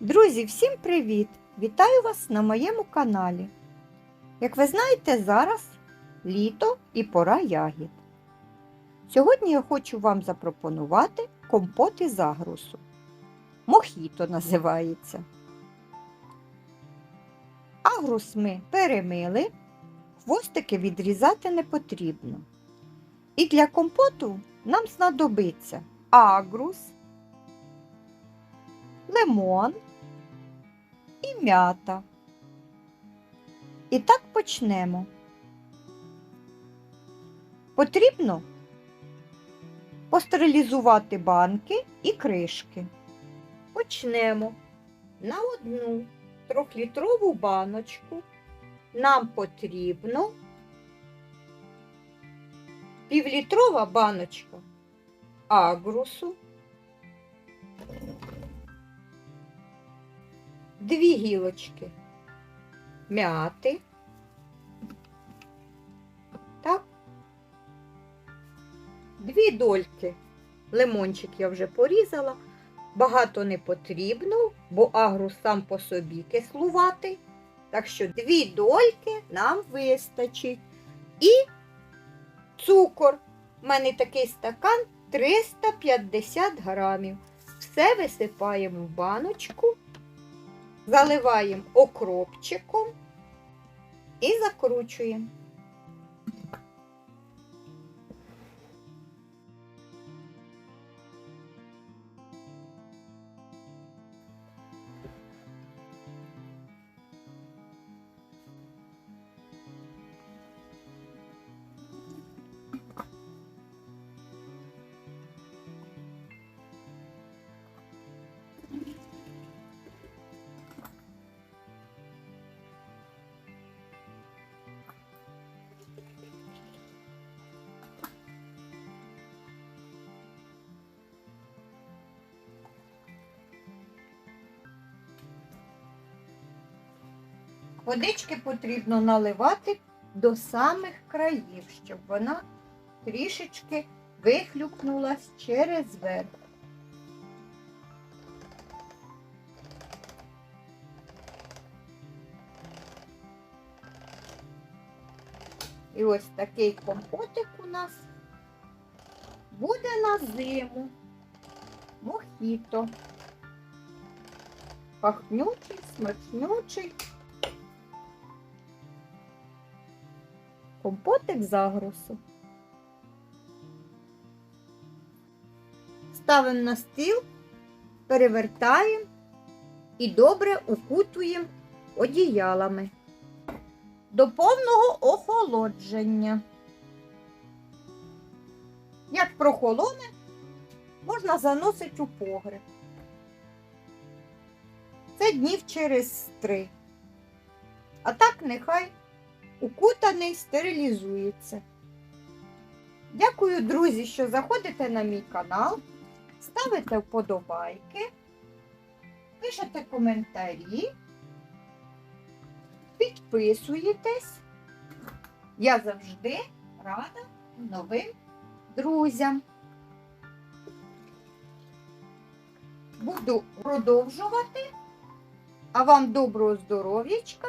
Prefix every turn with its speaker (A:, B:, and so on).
A: Друзі, всім привіт! Вітаю вас на моєму каналі. Як ви знаєте, зараз літо і пора ягід. Сьогодні я хочу вам запропонувати компот із агрусу. Мохіто називається. Агрус ми перемили, хвостики відрізати не потрібно. І для компоту нам знадобиться агрус, лимон і м'ята. І так почнемо. Потрібно постерилізувати банки і кришки. Почнемо на одну трьохлітрову баночку. Нам потрібно півлітрова баночка агрусу, дві гілочки м'яти. Так. Дві дольки. Лимончик я вже порізала. Багато не потрібно, бо агрус сам по собі кислуватий. Так що дві дольки нам вистачить. І цукор. У мене такий стакан 350 грамів. Все висипаємо в баночку, заливаємо окропчиком і закручуємо. Водички потрібно наливати до самих країв, щоб вона трішечки вихлюпнулась через верх. І ось такий компотик у нас буде на зиму. Мохіто. Пахнючий, смачнючий. Компотик з. Ставимо на стіл, перевертаємо і добре укутуємо одіялами до повного охолодження. Як прохолоне, можна заносити у погреб. Це днів через три. А так нехай укутаний стерилізується. Дякую, друзі, що заходите на мій канал, ставите вподобайки, пишете коментарі, підписуєтесь. Я завжди рада новим друзям. Буду продовжувати. А вам доброго здоров'ячка